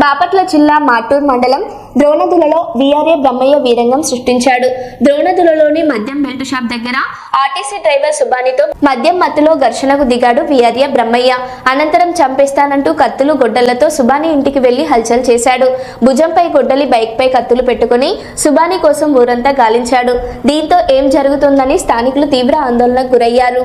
బాపట్ల జిల్లా మాటూర్ మండలం ద్రోణదులలో వీఆర్ఏ బ్రహ్మయ్య వీరంగం సృష్టించాడు. ద్రోణదులలోని మద్యం బెల్ట్ షాప్ దగ్గర ఆర్టీసీ డ్రైవర్ సుబానితో మద్యం మత్తులో ఘర్షణకు దిగాడు వీఆర్ఏ బ్రహ్మయ్య. అనంతరం చంపేస్తానంటూ కత్తులు గొడ్డలతో సుబాని ఇంటికి వెళ్ళి హల్చల్ చేశాడు. భుజంపై గొడ్డలి బైక్పై కత్తులు పెట్టుకుని సుబాని కోసం ఊరంతా గాలించాడు. దీంతో ఏం జరుగుతుందని స్థానికులు తీవ్ర ఆందోళనకు గురయ్యారు.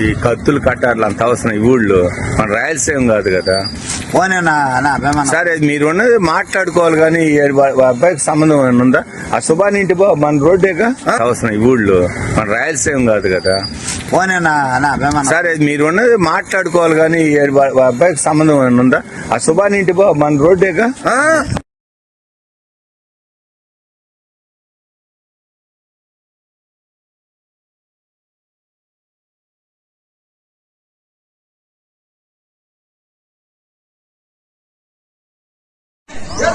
ఈ కత్తులు కట్టార్లు అంత అవసరం ఈ ఊళ్ళో. మన రాయలసీమ కాదు కదా. సరే మీరు ఉన్నది మాట్లాడుకోవాలి కానీ అబ్బాయికి సంబంధం ఉందా? ఆ సుబాని ఇంటి పో మన రోడ్డేగా అవసరం ఈ ఊళ్ళో. మన రాయలసీమ కాదు కదా. సరే మీరు ఉన్నది మాట్లాడుకోవాలి కానీ అబ్బాయికి సంబంధం ఉందా? ఆ సుబాని ఇంటి పో మన రోడ్డేగా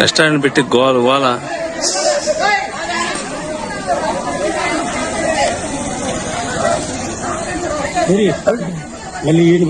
ರೆಸ್ಟೋರೆಂಟ್ ಬಿಟ್ಟು ಗೋಲ್ ಗೋಲ ಅಲ್ಲಿ ಏನು